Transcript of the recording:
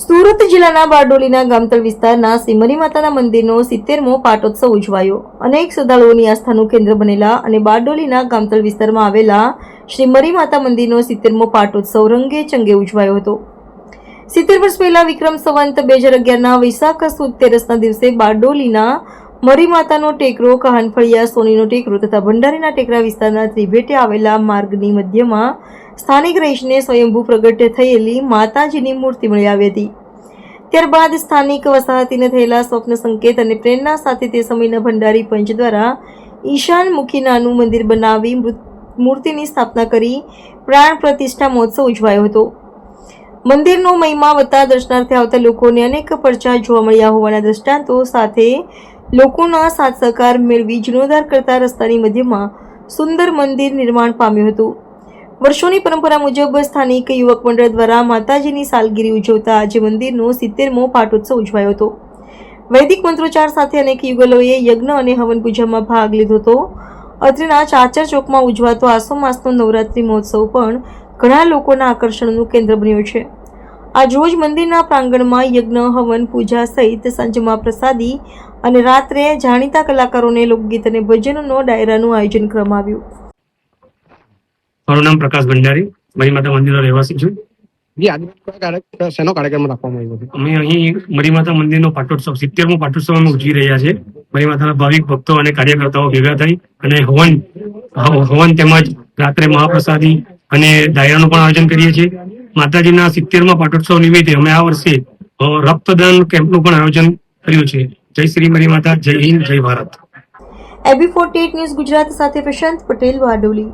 સુરત જિલ્લાના બારડોલીના ગામતળ વિસ્તારના સિમરી માતાના મંદિરનો સિત્તેરમો પાટોત્સવ ઉજવાયો અનેક શ્રદ્ધાળુઓની આસ્થાનું કેન્દ્ર બનેલા અને બારડોલીના ગામતળ વિસ્તારમાં આવેલા શ્રી મરી માતા મંદિરનો સિત્તેરમો પાટોત્સવ રંગે ચંગે ઉજવાયો હતો. સિત્તેર વર્ષ પહેલા વિક્રમ સંવંત બે હજાર અગિયારના વૈશાખ સુદ તેરસના દિવસે બારડોલીના મરી માતાનો ટેકરો, કહાનફળિયા, સોનીનો ટેકરો તથા ભંડારીના ટેકરા વિસ્તારના ત્રિભેટે આવેલા માર્ગની મધ્યમાં સ્થાનિક રહીશને સ્વયંભૂ પ્રગટ થયેલી માતાજીની મૂર્તિ મળી આવી હતી. ત્યારબાદ સ્થાનિક વસાહતીને થયેલા સ્વપ્ન સંકેત અને પ્રેરણા સાથે તે સમયના ભંડારી પંચ દ્વારા ઈશાનમુખી નાનું મંદિર બનાવી મૂર્તિની સ્થાપના કરી પ્રાણ પ્રતિષ્ઠા મહોત્સવ ઉજવાયો હતો. મંદિરનો મહિમા વધતા દર્શનાર્થે આવતા લોકોને અનેક પરચા જોવા મળ્યા હોવાના દ્રષ્ટાંતો સાથે લોકોના સાથ સહકાર મેળવી જીર્ણોદ્ધાર કરતા રસ્તાની મધ્યમાં સુંદર મંદિર નિર્માણ પામ્યું હતું. વર્ષોની પરંપરા મુજબ સ્થાનિક યુવક મંડળ દ્વારા માતાજીની સાલગીરી ઉજવતા આજે મંદિરનો સિત્તેરમો પાટોત્સવ ઉજવાયો હતો. વૈદિક મંત્રોચ્ચાર સાથે અનેક યુગલોએ યજ્ઞ અને હવન પૂજામાં ભાગ લીધો હતો. અત્રેના ચાચર ચોકમાં ઉજવાતો આસો માસનો નવરાત્રિ મહોત્સવ પણ ઘણા લોકોના આકર્ષણનું કેન્દ્ર બન્યો છે. આજ રોજ મંદિરના પ્રાંગણમાં યજ્ઞ, હવન પૂજા સહિત સાંજમાં પ્રસાદી અને રાત્રે જાણીતા કલાકારોને લોકગીત અને ભજનનો ડાયરાનું આયોજન કરવામાં આવ્યું. મારું નામ પ્રકાશ ભંડારી મરી માતા મંદિરનો રહેવાસી છું. જી આજે કયો કાર્ય- શેનો કાર્યક્રમ રાખવામાં આવ્યો છે? અમે અહીં મરી માતા મંદિરનો પાટોત્સવ સિત્તેરમો પાટોત્સવ અમે ઉજવી રહ્યા છે મરી માતાના ભાવિક ભક્તો અને કાર્યકર્તાઓ ભેગા થઈ અને હવન હવન તેમજ રાત્રે મહાપ્રસાદી અને ડાયરાનું પણ આયોજન કરીએ છીએ. માતાજીના સિત્તેરમા પાટોત્સવ નિમિત્તે અમે આ વર્ષે રક્તદાન કેમ્પનું પણ આયોજન કર્યું છે. જય શ્રી મરી માતા જય હિન્દ જય Bharat. AB forty news Gujarat સાથે પ્રશાંત પટેલ વાડોલી.